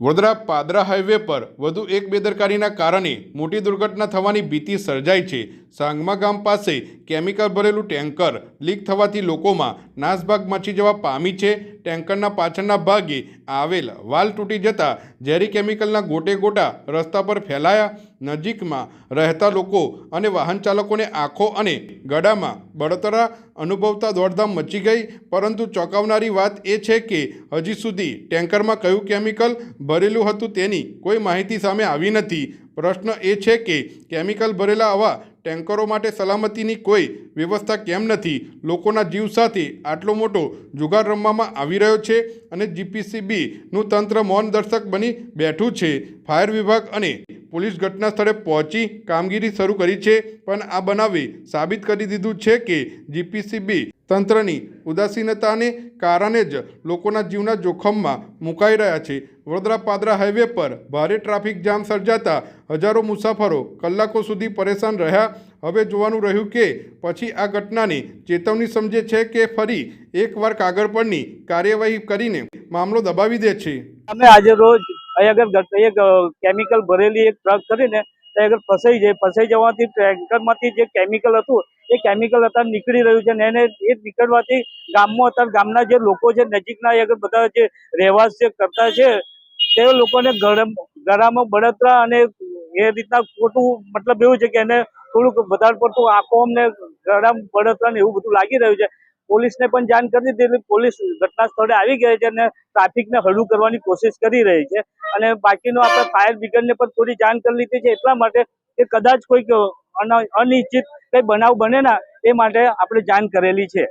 Vadodara Padra highway પર વધુ એક બેદરકારીના કારણે મોટી દુર્ઘટના થવાની ભીતિ સર્જાઈ છે. સાંગમા ગામ પાસે કેમિકલ ભરેલું ટેન્કર લીક થવાથી લોકોમાં નાસભાગ મચી જવા પામી છે. ટેન્કરના પાછળના ભાગે આવેલ વાલ તૂટી જતા ઝેરી કેમિકલના ગોટે ગોટા રસ્તા પર ફેલાયા. નજીકમાં રહેતા લોકો અને વાહન ચાલકોને આંખો અને ગળામાં બળતરા અનુભવતા દોડધામ મચી ગઈ. પરંતુ ચોંકાવનારી વાત એ છે કે હજી સુધી ટેન્કરમાં કયું કેમિકલ ભરેલું હતું તેની કોઈ માહિતી સામે આવી નથી. પ્રશ્ન એ છે કે કેમિકલ ભરેલા આવા ટેન્કરો માટે સલામતીની કોઈ વ્યવસ્થા કેમ નથી? લોકોના જીવ સાથે આટલો મોટો જુગાર રમવામાં આવી રહ્યો છે અને જીપીસીબીનું તંત્ર મૌન દર્શક બની બેઠું છે. ફાયર વિભાગ અને પોલીસ ઘટના સ્થળે પહોંચી કામગીરી શરૂ કરી છે, પણ આ બનાવે સાબિત કરી દીધું છે કે જીપીસીબી તંત્રની ઉદાસીનતાને કારણે જ લોકોના જીવના જોખમમાં મુકાઈ રહ્યા છે. વડોદરા પાદરા હાઈવે પર ભારે ટ્રાફિક જામ સર્જાતા હજારો મુસાફરો કલાકો સુધી પરેશાન રહ્યા. હવે જોવાનું રહ્યું કે પછી આ ઘટનાની ચેતવણી સમજે છે કે ફરી એકવાર કાગળ પરની કાર્યવાહી કરીને મામલો દબાવી દે છે. અમે આજે રોજ અહીં આગળ કેમિકલ ભરેલી એક ટ્રક કરીને ત્યાં ફસાઈ જાય, ફસાઈ જવાથી ટેન્કરમાંથી જે કેમિકલ હતું, એ કેમિકલ અત્યારે નીકળી રહ્યું છે ને એને એ નીકળવાથી ગામમાં અત્યારે ગામના જે લોકો છે, નજીકના આગળ બધા જે રહેવાસ જે કરતા છે, તે લોકોને ગળામાં બળતરા અને એ રીતના ખોટું મતલબ એવું છે કે એને થોડુંક વધારે પડતું આંખો અમને ગળામાં બળતરા ને એવું બધું લાગી રહ્યું છે. પોલીસને પણ જાણ કરી દીધી. એટલે પોલીસ ઘટના સ્થળે આવી ગઈ છે અને ટ્રાફિકને હળવું કરવાની કોશિશ કરી રહી છે. અને બાકીનો આપણે ફાયર બ્રિગેડને પણ થોડી જાણ કરી લીધી છે. એટલા માટે કે કદાચ કોઈક અન- અનિશ્ચિત કંઈ બનાવ બને ના એ માટે આપણે જાણ કરેલી છે.